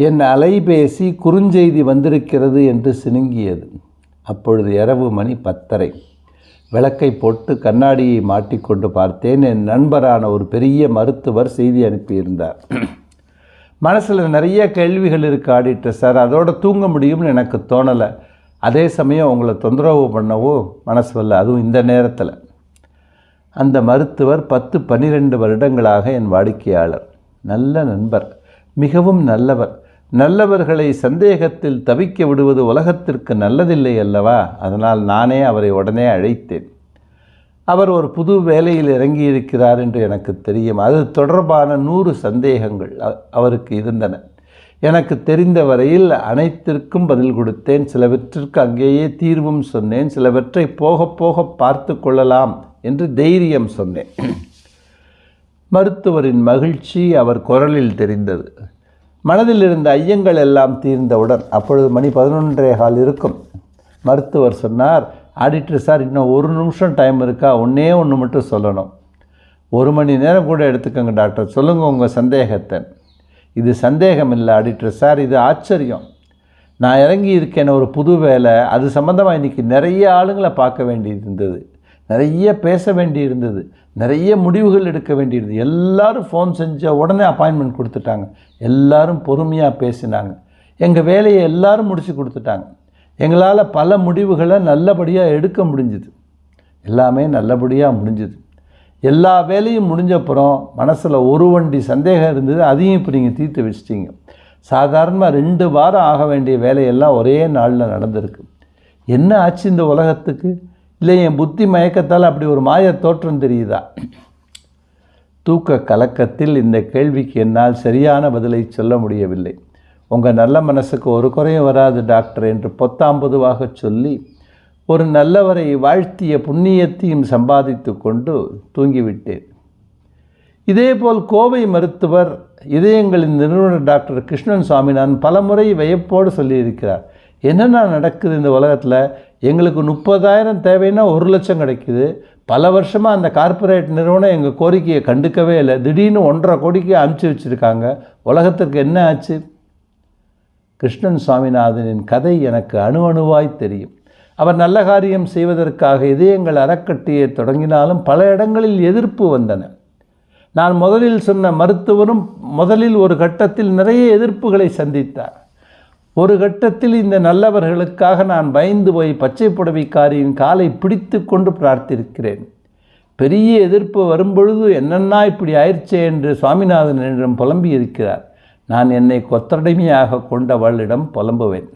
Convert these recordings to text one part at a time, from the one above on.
என் அலைபேசி குறுஞ்செய்தி வந்திருக்கிறது என்று சினுங்கியது. அப்பொழுது இரவு மணி பத்தரை. விளக்கை போட்டு கண்ணாடியை மாட்டிக்கொண்டு பார்த்தேன். என் நண்பரான ஒரு பெரிய மருத்துவர் செய்தி அனுப்பியிருந்தார். மனசில் நிறைய கேள்விகள் இருக்கு ஆடிட்டர் சார். அதோட தூங்க முடியும்னு எனக்கு தோணலை. அதே சமயம் உங்களை தொந்தரவு பண்ணவோ மனசு வரல. அதுவும் இந்த நேரத்தில். அந்த மருத்துவர் பத்து பன்னிரெண்டு வருடங்களாக என் வாடிக்கையாளர். நல்ல நண்பர். மிகவும் நல்லவர். நல்லவர்களை சந்தேகத்தில் தவிக்க விடுவது உலகத்திற்கு நல்லதில்லை அல்லவா? அதனால் நானே அவரை உடனே அழைத்தேன். அவர் ஒரு புது வேலையில் இறங்கியிருக்கிறார் என்று எனக்கு தெரியும். அது தொடர்பான நூறு சந்தேகங்கள் அவருக்கு இருந்தன. எனக்கு தெரிந்த வரையில் அனைத்திற்கும் பதில் கொடுத்தேன். சிலவற்றிற்கு அங்கேயே தீர்வும் சொன்னேன். சிலவற்றை போக போக பார்த்து கொள்ளலாம் என்று தைரியம் சொன்னேன். மருத்துவரின் மகிழ்ச்சி அவர் குரலில் தெரிந்தது. மனதில் இருந்த ஐயங்கள் எல்லாம் தீர்ந்தவுடன் அப்பொழுது மணி பதினொன்றே கால் இருக்கும். மருத்துவர் சொன்னார் ஆடிட்டர் சார் இன்னும் ஒரு நிமிஷம் டைம் இருக்கா? ஒன்றே ஒன்று மட்டும் சொல்லணும். ஒரு மணி நேரம் கூட எடுத்துக்கோங்க டாக்டர். சொல்லுங்கள் உங்கள் சந்தேகத்தை. இது சந்தேகம் இல்லை ஆடிட்டர் சார். இது ஆச்சரியம். நான் இறங்கி இருக்கேன் ஒரு புது வேலை. அது சம்மந்தமாக இன்றைக்கி நிறைய ஆளுங்களை பார்க்க வேண்டியது இருந்தது நிறைய பேச வேண்டி இருந்தது நிறைய முடிவுகள் எடுக்க வேண்டியிருந்தது. எல்லோரும் ஃபோன் செஞ்ச உடனே அப்பாயின்மெண்ட் கொடுத்துட்டாங்க. எல்லோரும் பொறுமையாக பேசினாங்க. எங்கள் வேலையை எல்லோரும் முடித்து கொடுத்துட்டாங்க. எங்களால் பல முடிவுகளை நல்லபடியாக எடுக்க முடிஞ்சுது. எல்லாமே நல்லபடியாக முடிஞ்சுது. எல்லா வேலையும் முடிஞ்சப்புறம் மனசில் ஒரு வண்டி சந்தேகம் இருந்தது. அதையும் இப்போ நீங்கள் தீர்த்து வச்சிட்டீங்க. சாதாரணமாக ரெண்டு வாரம் ஆக வேண்டிய வேலையெல்லாம் ஒரே நாளில் நடந்திருக்கு. என்ன ஆச்சு இந்த உலகத்துக்கு? இல்லை என் புத்தி மயக்கத்தால் அப்படி ஒரு மாய தோற்றம் தெரியுதா? தூக்க கலக்கத்தில் இந்த கேள்விக்கு என்னால் சரியான பதிலை சொல்ல முடியவில்லை. உங்கள் நல்ல மனசுக்கு ஒரு குறையும் வராது டாக்டர் என்று பொத்தாம்பதுவாக சொல்லி ஒரு நல்லவரை வாழ்த்திய புண்ணியத்தையும் சம்பாதித்து கொண்டு தூங்கிவிட்டேன். இதேபோல் கோவை மருத்துவர் இதயங்களின் நிறுவனர் டாக்டர் கிருஷ்ணன் சுவாமி நான் பலமுறை வியப்போடு சொல்லியிருக்கிறார் என்னென்ன நடக்குது இந்த உலகத்தில்? எங்களுக்கு முப்பதாயிரம் தேவைன்னா ஒரு லட்சம் கிடைக்குது. பல வருஷமாக அந்த கார்ப்பரேட் நிறுவனம் எங்கள் கோரிக்கையை கண்டுக்கவே இல்லை. திடீர்னு ஒன்றரை கோடிக்கு அமுச்சு வச்சுருக்காங்க. உலகத்திற்கு என்ன ஆச்சு? கிருஷ்ணன் சுவாமிநாதனின் கதை எனக்கு அணு அணுவாய் தெரியும். அவர் நல்ல காரியம் செய்வதற்காக இதயங்கள் அறக்கட்டியை தொடங்கினாலும் பல இடங்களில் எதிர்ப்பு வந்தன. நான் முதலில் சொன்ன மருத்துவரும் முதலில் ஒரு கட்டத்தில் நிறைய எதிர்ப்புகளை சந்தித்தார். ஒரு கட்டத்தில் இந்த நல்லவர்களுக்காக நான் பயந்து போய் பச்சை புடவைக்காரியின் காலை பிடித்து கொண்டு பிரார்த்திருக்கிறேன். பெரிய எதிர்ப்பு வரும்பொழுது என்னென்னா இப்படி ஆயிடுச்சே என்று சுவாமிநாதன் என்னிடம் புலம்பி இருக்கிறார் நான் என்னை கொத்தடிமையாக கொண்டவளிடம் புலம்புவேன்.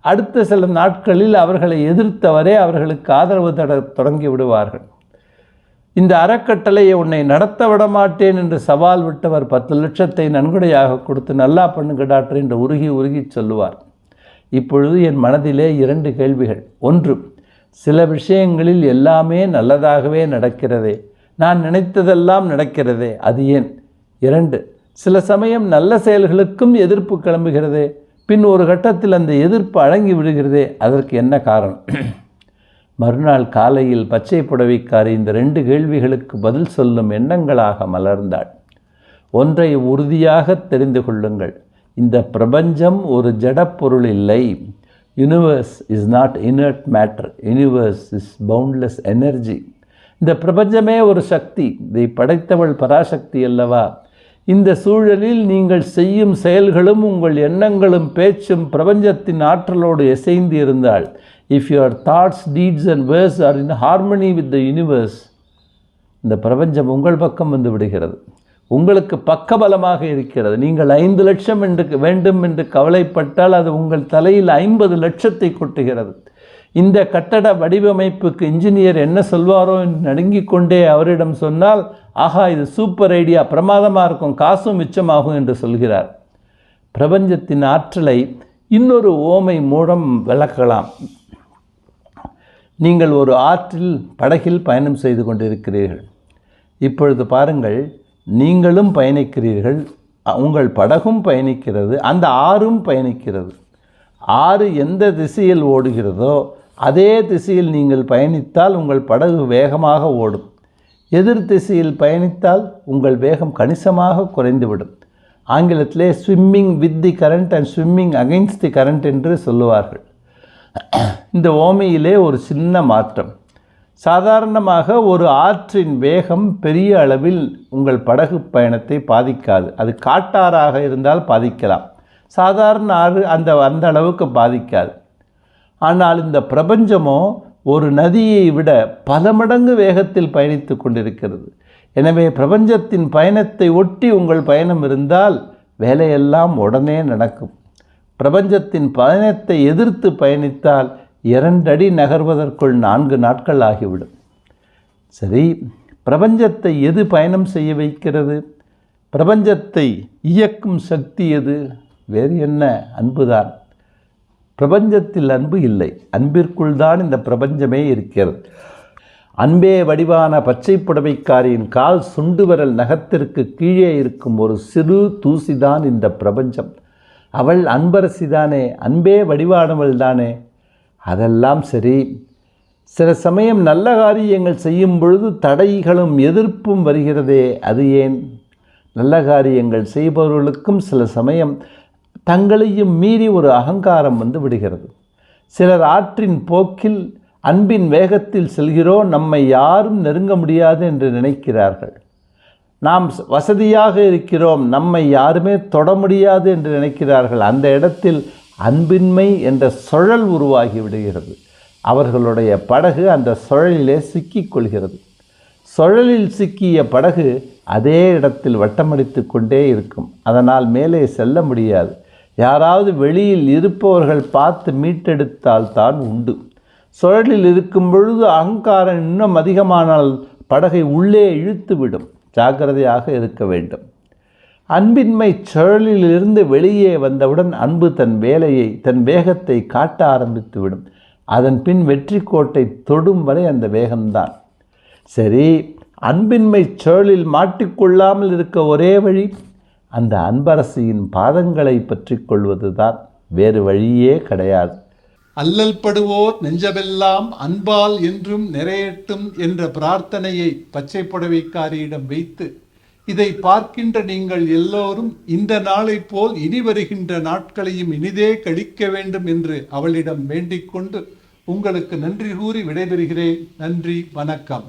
அடுத்த சில நாட்களில் அவர்களை எதிர்த்தவரே அவர்களுக்கு ஆதரவு தட தொடங்கி விடுவார்கள். இந்த அறக்கட்டளையை உன்னை நடத்த விட மாட்டேன் என்று சவால் விட்டவர் பத்து லட்சத்தை நன்கொடையாக கொடுத்து நல்லா பண்ணுங்க டாக்டர் என்று உருகி உருகி சொல்லுவார். இப்பொழுது என் மனதிலே இரண்டு கேள்விகள். ஒன்று சில விஷயங்களில் எல்லாமே நல்லதாகவே நடக்கிறதே. நான் நினைத்ததெல்லாம் நடக்கிறதே. அது ஏன்? இரண்டு சில சமயம் நல்ல செயல்களுக்கும் எதிர்ப்பு கிளம்புகிறதே. பின் ஒரு கட்டத்தில் அந்த எதிர்ப்பு அடங்கி விடுகிறதே. அதற்கு என்ன காரணம்? மறுநாள் காலையில் பச்சை புடவைக்காரி இந்த ரெண்டு கேள்விகளுக்கு பதில் சொல்லும் எண்ணங்களாக மலர்ந்தாள். ஒன்றை உறுதியாக தெரிந்து கொள்ளுங்கள். இந்த பிரபஞ்சம் ஒரு ஜடப்பொருள் இல்லை. Universe is not inert matter universe is boundless energy இந்த பிரபஞ்சமே ஒரு சக்தி. இதை படைத்தவள் பராசக்தி அல்லவா? இந்த சூழலில் நீங்கள் செய்யும் செயல்களும் உங்கள் எண்ணங்களும் பேச்சும் பிரபஞ்சத்தின் ஆற்றலோடு இசைந்து இருந்தால் if your thoughts deeds and words are in harmony with the universe இந்த பிரபஞ்சம் உங்கள் பக்கம் வந்து விடுகிறது. உங்களுக்கு பக்கபலமாக இருக்கிறது. நீங்கள் ஐந்து லட்சம் என்று வேண்டும் என்று கவலைப்பட்டால் அது உங்கள் தலையில் ஐம்பது லட்சத்தை கொட்டுகிறது. இந்த கட்டட வடிவமைப்புக்கு இன்ஜினியர் என்ன சொல்வாரோ என்று நடுங்கிக் கொண்டே அவரிடம் சொன்னால் ஆஹா இது சூப்பர் ஐடியா பிரமாதமாக இருக்கும் காசும் மிச்சமாகும் என்று சொல்கிறார். பிரபஞ்சத்தின் ஆற்றலை இன்னொரு ஓமை மூலம் விளக்கலாம். நீங்கள் ஒரு ஆற்றில் படகில் பயணம் செய்து கொண்டிருக்கிறீர்கள். இப்பொழுது பாருங்கள் நீங்களும் பயணிக்கிறீர்கள் உங்கள் படகும் பயணிக்கிறது அந்த ஆறும் பயணிக்கிறது. ஆறு எந்த திசையில் ஓடுகிறதோ அதே திசையில் நீங்கள் பயணித்தால் உங்கள் படகு வேகமாக ஓடும். எதிர் திசையில் பயணித்தால் உங்கள் வேகம் கணிசமாக குறைந்துவிடும். ஆங்கிலத்திலே swimming with the current and swimming against the current என்று சொல்லுவார்கள். இந்த ஓமையிலே ஒரு சின்ன மாற்றம். சாதாரணமாக ஒரு ஆற்றின் வேகம் பெரிய அளவில் உங்கள் படகு பயணத்தை பாதிக்காது. அது காட்டாறாக இருந்தால் பாதிக்கலாம். சாதாரண ஆறு அந்த அந்த அளவுக்கு பாதிக்காது. ஆனால் இந்த பிரபஞ்சமோ ஒரு நதியை விட பல மடங்கு வேகத்தில் பயணித்து கொண்டிருக்கிறது. எனவே பிரபஞ்சத்தின் பயணத்தை ஒட்டி உங்கள் பயணம் இருந்தால் வேலையெல்லாம் உடனே நடக்கும். பிரபஞ்சத்தின் பயணத்தை எதிர்த்து பயணித்தால் இரண்டடி நகர்வதற்குள் நான்கு நாட்கள் ஆகிவிடும். சரி பிரபஞ்சத்தை எது பயணம் செய்ய வைக்கிறது? பிரபஞ்சத்தை இயக்கும் சக்தி எது? வேறு என்ன? அன்புதான். பிரபஞ்சத்தில் அன்பு இல்லை. அன்பிற்குள் தான் இந்த பிரபஞ்சமே இருக்கிறது. அன்பே வடிவான பச்சை புடவைக்காரியின் கால் சுண்டு விரல் நகத்திற்கு கீழே இருக்கும் ஒரு சிறு தூசிதான் இந்த பிரபஞ்சம். அவள் அன்பரசிதானே அன்பே வடிவானவள் தானே அதெல்லாம் சரி. சில சமயம் நல்ல காரியங்கள் செய்யும் பொழுது தடைகளும் எதிர்ப்பும் வருகிறதே அது ஏன்? நல்ல காரியங்கள் செய்பவர்களுக்கும் சில சமயம் தங்களையும் மீறி ஒரு அகங்காரம் வந்து விடுகிறது. சிலர் ஆற்றின் போக்கில் அன்பின் வேகத்தில் செல்கிறோம் நம்மை யாரும் நெருங்க முடியாது என்று நினைக்கிறார்கள். நாம் வசதியாக இருக்கிறோம் நம்மை யாருமே தொட முடியாது என்று நினைக்கிறார்கள். அந்த இடத்தில் அன்பின்மை என்ற சுழல் உருவாகி விடுகிறது. அவர்களுடைய படகு அந்த சுழலிலே சிக்கிக் கொள்கிறது. சுழலில் சிக்கிய படகு அதே இடத்தில் வட்டமடித்து கொண்டே இருக்கும். அதனால் மேலே செல்ல முடியாது. யாராவது வெளியில் இருப்பவர்கள் பார்த்து மீட்டெடுத்தால் தான் உண்டு. சுழலில் இருக்கும் பொழுது அகங்காரம் இன்னும் அதிகமானால் படகை உள்ளே இழுத்துவிடும். ஜாக்கிரதையாக இருக்க வேண்டும். அன்பின்மை சுழலிலிருந்து வெளியே வந்தவுடன் அன்பு தன் வேலையை தன் வேகத்தை காட்ட ஆரம்பித்துவிடும். அதன் பின் வெற்றி கோட்டை தொடும் வரை அந்த வேகம்தான். சரி அன்பின்மை சுழலில் மாட்டிக்கொள்ளாமல் இருக்க ஒரே வழி அந்த அன்பரசியின் பாதங்களை பற்றி கொள்வதுதான் வேறு வழியே கிடையாது. அல்லல் படுவோர் நெஞ்சமெல்லாம் அன்பால் என்றும் நிறையட்டும் என்ற பிரார்த்தனையை பச்சை புடவைக்காரியிடம் வைத்து இதை பார்க்கின்ற நீங்கள் எல்லோரும் இந்த நாளை போல் இனி வருகின்ற நாட்களையும் இனிதே கழிக்க வேண்டும் என்று அவளிடம் வேண்டிக் கொண்டு உங்களுக்கு நன்றி கூறி விடைபெறுகிறேன். நன்றி வணக்கம்.